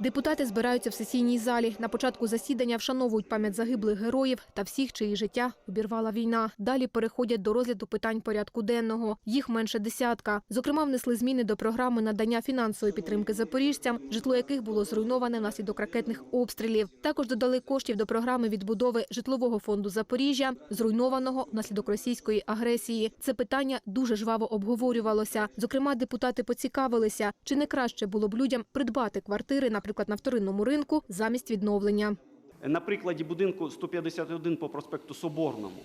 Депутати збираються в сесійній залі. На початку засідання вшановують пам'ять загиблих героїв та всіх, чиї життя обірвала війна. Далі переходять до розгляду питань порядку денного. Їх менше десятка. Зокрема, внесли зміни до програми надання фінансової підтримки запоріжцям, житло яких було зруйноване внаслідок ракетних обстрілів. Також додали коштів до програми відбудови житлового фонду Запоріжжя, зруйнованого внаслідок російської агресії. Це питання дуже жваво обговорювалося. Зокрема, депутати поцікавилися, чи не краще було б людям придбати квартири, наприклад, на вторинному ринку замість відновлення. На прикладі будинку 151 по проспекту Соборному,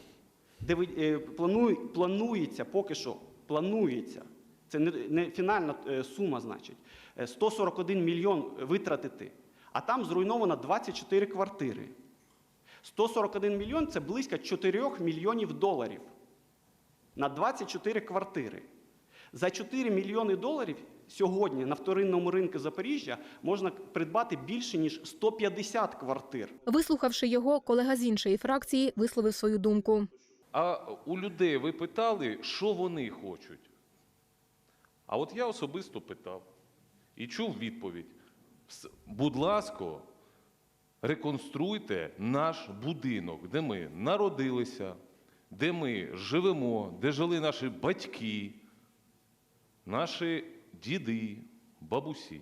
де е, планує- планується поки що, планується, це не, фінальна е, сума, значить, е, 141 мільйон витратити, а там зруйновано 24 квартири. 141 мільйон це близько 4 мільйонів доларів на 24 квартири. За 4 мільйони доларів сьогодні на вторинному ринку Запоріжжя можна придбати більше ніж 150 квартир. Вислухавши його, колега з іншої фракції висловив свою думку. А у людей ви питали, що вони хочуть? А от я особисто питав і чув відповідь: будь ласка, реконструйте наш будинок, де ми народилися, де ми живемо, де жили наші батьки, наші діди, бабусі.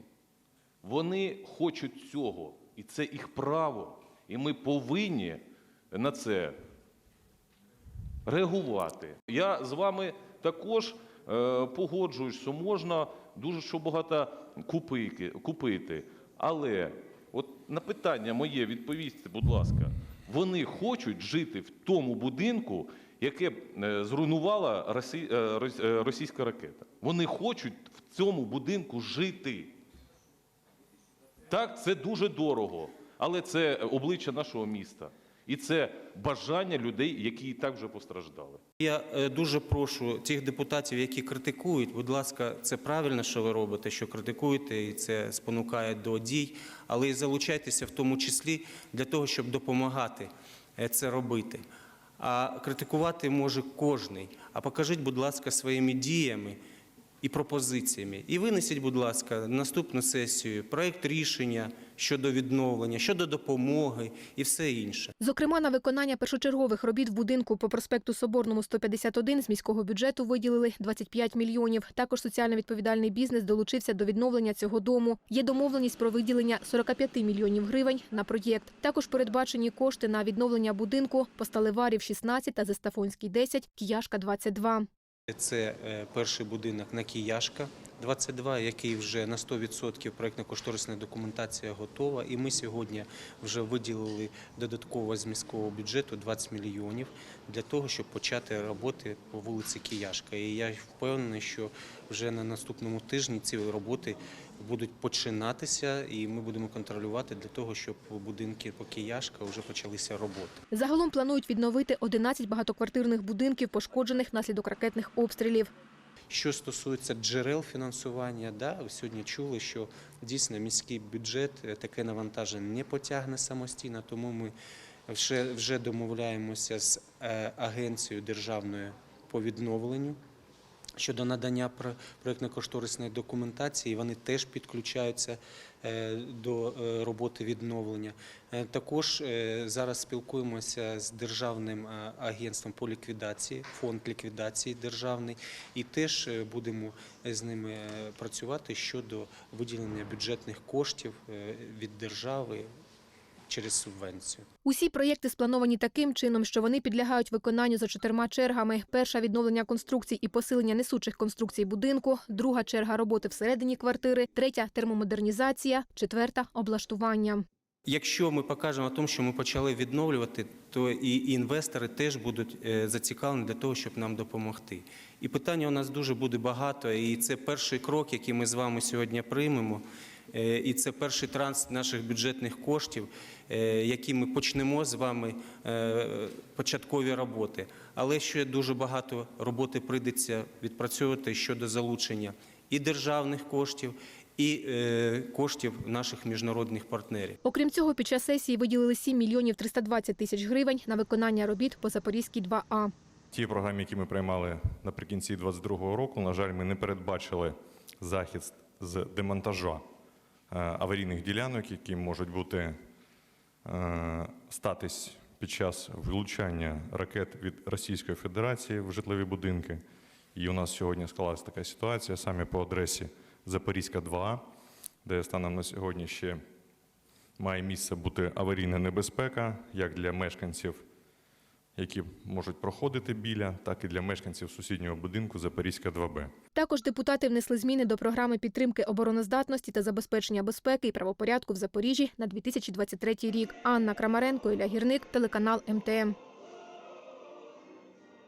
Вони хочуть цього, і це їх право. І ми повинні на це реагувати. Я з вами також е, погоджуюсь, що можна дуже що багато купити, купити. Але от на питання моє відповісти, будь ласка, вони хочуть жити в тому будинку, яке е, зруйнувала е, е, російська ракета. Вони хочуть в цьому будинку жити. Так, це дуже дорого, але це обличчя нашого міста. І це бажання людей, які і так вже постраждали. Я дуже прошу тих депутатів, які критикують, будь ласка, це правильно, що ви робите, що критикуєте, і це спонукає до дій, але і залучайтеся в тому числі для того, щоб допомагати це робити. А критикувати може кожний. А покажіть, будь ласка, своїми діями і пропозиціями. І винесіть, будь ласка, наступну сесію проект рішення щодо відновлення, щодо допомоги і все інше. Зокрема, на виконання першочергових робіт в будинку по проспекту Соборному 151 з міського бюджету виділили 25 мільйонів. Також соціально відповідальний бізнес долучився до відновлення цього дому. Є домовленість про виділення 45 мільйонів гривень на проєкт. Також передбачені кошти на відновлення будинку по Сталеварів 16 та Зестафонський 10, Кияшка 22. Це е, перший будинок на Кияшка 22, який вже на 100% проєктно-кошторисна документація готова. І ми сьогодні вже виділили додатково з міського бюджету 20 мільйонів для того, щоб почати роботи по вулиці Кияшка. І я впевнений, що вже на наступному тижні ці роботи будуть починатися, і ми будемо контролювати для того, щоб будинки по Кияшка вже почалися роботи. Загалом планують відновити 11 багатоквартирних будинків, пошкоджених внаслідок ракетних обстрілів. Що стосується джерел фінансування, да, ви сьогодні чули, що дійсно міський бюджет е, таке навантаження не потягне самостійно, тому ми вже, вже домовляємося з е, агенцією державною по відновленню. Щодо надання про- проєктно-кошторисної документації, вони теж підключаються е, до е, роботи відновлення. Е, Також зараз спілкуємося з державним агентством по ліквідації, фонд ліквідації державний, і теж будемо з ними працювати щодо виділення бюджетних коштів від держави через субвенцію. Усі проєкти сплановані таким чином, що вони підлягають виконанню за чотирма чергами. Перша відновлення конструкцій і посилення несучих конструкцій будинку, друга черга роботи всередині квартири, третя термомодернізація, четверта облаштування. Якщо ми покажемо тому, що ми почали відновлювати, то і інвестори теж будуть е, зацікавлені для того, щоб нам допомогти. І питання у нас дуже буде багато, і це перший крок, який ми з вами сьогодні приймемо. Е, І це перший транс наших бюджетних коштів, е, які ми почнемо з вами е, початкові роботи. Але ще дуже багато роботи прийдеться відпрацьовувати щодо залучення і державних коштів, і коштів наших міжнародних партнерів. Окрім цього, під час сесії виділили 7 мільйонів 320 тисяч гривень на виконання робіт по Запорізькій 2А. Ті програмі, які ми приймали наприкінці 2022 року, на жаль, ми не передбачили захист з демонтажа аварійних ділянок, які можуть бути е, статись під час влучання ракет від Російської Федерації в житлові будинки. І у нас сьогодні склалася така ситуація саме по адресі Запорізька 2, де станом на сьогодні ще має місце бути аварійна небезпека як для мешканців, які можуть проходити біля, так і для мешканців сусіднього будинку Запорізька 2Б. Також депутати внесли зміни до програми підтримки обороноздатності та забезпечення безпеки і правопорядку в Запоріжжі на 2023 рік. Анна Крамаренко, Ілля Гірник, телеканал МТМ.